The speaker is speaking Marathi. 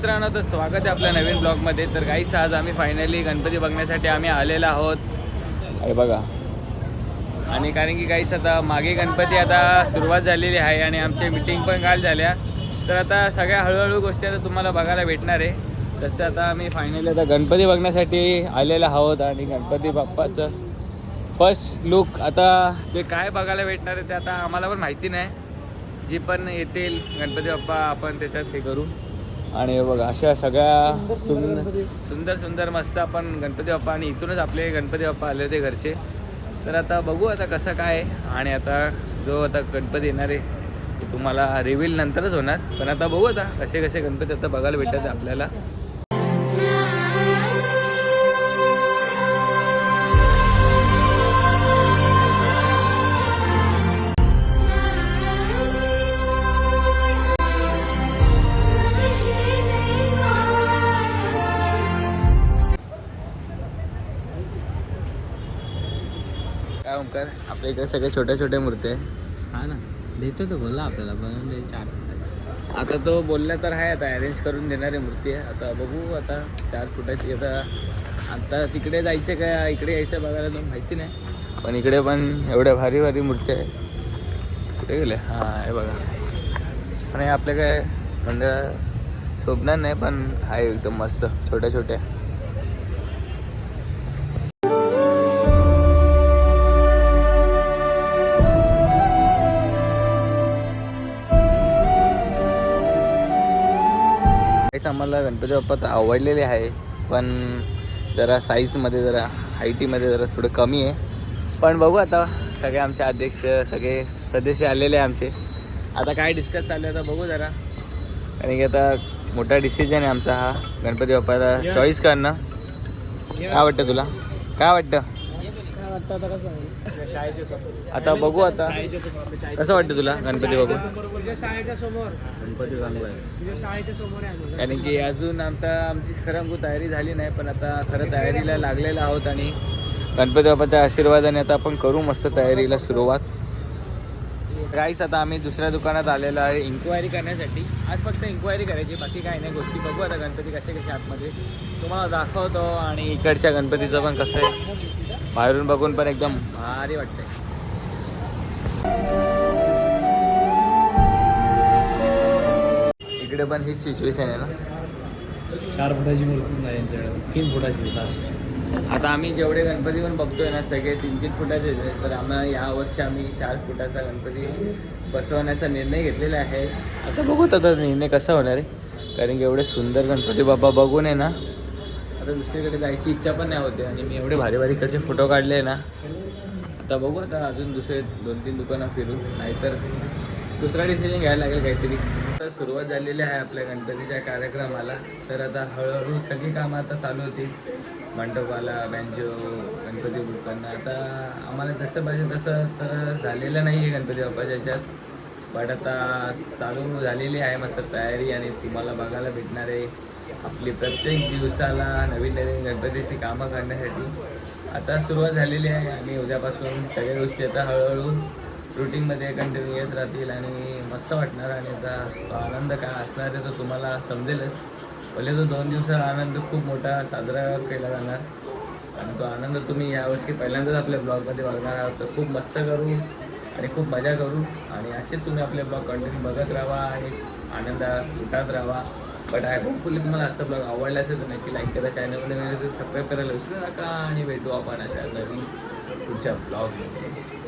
मित्रांनो तर स्वागत आहे आपल्या नवीन ब्लॉगमध्ये. तर काहीच आज आम्ही फायनली गणपती बघण्यासाठी आम्ही आलेलो आहोत. हे बघा. आणि कारण की काहीच आता मागे गणपती आता सुरुवात झालेली आहे आणि आमच्या मिटिंग पण काल झाल्या. तर आता सगळ्या हळूहळू गोष्टी आता तुम्हाला बघायला भेटणार आहे. तसं आता आम्ही फायनली आता गणपती बघण्यासाठी आलेलो आहोत आणि गणपती बाप्पाचं फर्स्ट लुक आता ते काय बघायला भेटणार आहे ते आता आम्हाला पण माहिती नाही. जी पण येतील गणपती बाप्पा आपण त्याच्यात हे करू. आणि हे बघा अशा सगळ्या सुंदर सुंदर सुंदर मस्त आपण गणपती बाप्पा आणि इथूनच आपले गणपती बाप्पा आले होते घरचे. तर आता बघू आता कसं काय आहे. आणि आता जो आता गणपती येणार आहे ते तुम्हाला रिव्हील नंतरच होणार. पण आता बघू आता कसे कसे गणपती आता बघायला भेटतात आपल्याला. काय ओंकार? आपल्या इकडे सगळे छोट्या छोट्या मूर्ती आहे हा ना. देतो तो बोलला आपल्याला बनवून दे चार. आता तो बोलला तर आहे आता अरेंज करून देणारी मूर्ती आहे. आता बघू आता चार फुटाची आता आता तिकडे जायचं का इकडे यायचं बघायला तर माहिती नाही. पण इकडे पण एवढ्या भारी भारी मूर्ती आहे कुठे गेले? हां हे बघा. आणि आपल्या काय म्हणजे शोभणार नाही पण आहे एकदम मस्त छोट्या छोट्या. काहीच आम्हाला गणपती बाप्पा तर आवडलेले आहे. पण जरा साईजमध्ये जरा हायटीमध्ये जरा थोडं कमी आहे. पण बघू आता सगळे आमचे अध्यक्ष सगळे सदस्य आलेले आहे आमचे. आता काय डिस्कस चालू आहे आता बघू जरा. कारण की आता मोठा डिसिजन आहे आमचा हा गणपती बाप्पाला चॉईस करणं. काय वाटतं तुला? काय वाटतं? आता कसं आता बघू आता. कसं वाटतं तुला गणपती बघू शाळेच्या समोर. गणपती चांगला आहे तुझ्या शाळेच्या समोर आहे कारण की अजून आमचा आमची खरं खूप तयारी झाली नाही पण आता खरं तयारीला लागलेलो आहोत आणि गणपती बाप्पाच्या आशीर्वादाने आता आपण करू मस्त तयारीला सुरुवात. काहीच आता आम्ही दुसऱ्या दुकानात आलेलो आहे इन्क्वायरी करण्यासाठी. आज फक्त इन्क्वायरी करायची बाकी काही नाही. गोष्टी बघू आता गणपती कसे कसे आतमध्ये. तुम्हाला दाखवतो आणि इकडच्या गणपतीचं पण कसं आहे. बाहेरून बघून पण एकदम भारी वाटतंय. इकडे पण हीच सिच्युएशन आहे ना? चार फुटाची मूर्तीच नाही यांच्याकडे. तीन फुटाची लास्ट आता आम्ही जेवढे गणपती पण बघतोय ना सगळे तीन तीन फुटाचे आहेत. तर आम्हाला यावर्षी आम्ही चार फुटाचा गणपती बसवण्याचा निर्णय घेतलेला आहे. आता बघू आता निर्णय कसा होणार आहे. कारण की एवढे सुंदर गणपती बाबा बघून आहे ना आता दुसरीकडे जायची इच्छा पण नाही होते. आणि मी एवढे भारी भारी इकडचे फोटो काढले ना आता बघू आता अजून दुसरे दोन तीन दुकानं फिरू. नाहीतर दुसरा डिसिजन घ्यायला लागेल काहीतरी. तर सुरुवात झालेली आहे आपल्या गणपतीच्या कार्यक्रमाला. तर आता हळूहळू सगळी कामं आता चालू होती. मंडपाला बँजो गणपती बुकांना आता आम्हाला जसं पाहिजे तसं तर झालेलं नाही आहे गणपती बाप्पाच्या याच्यात बट आता चालू झालेली आहे मस्त तयारी आणि तुम्हाला बघायला भेटणार आहे. आपली प्रत्येक दिवसाला नवीन नवीन गणपतीची कामं करण्यासाठी आता सुरुवात झालेली आहे आणि उद्यापासून सगळ्या गोष्टी आता हळूहळू रुटीनमध्ये कंटिन्यू येत राहतील आणि मस्त वाटणार आणि आता तो आनंद काय असणार आहे तो तुम्हाला समजेलच. पहिले तो दोन दिवसाचा आनंद खूप मोठा साजरा केला जाणार. आणि तो आनंद तुम्ही यावर्षी पहिल्यांदाच आपल्या ब्लॉगमध्ये बघणार आहात. तर खूप मस्त करू आणि खूप मजा करू. आणि असेच तुम्ही आपले ब्लॉग कंटिन्यू बघत राहा आणि आनंदात उठात राहा. बट आय होपफुली तुम्हाला आजचा ब्लॉग आवडला असेल तर नक्की लाईक करा. चॅनलमध्ये सबस्क्राईब करायला विसरू नका आणि भेटू आपण अशा नवीन पुढच्या ब्लॉगमध्ये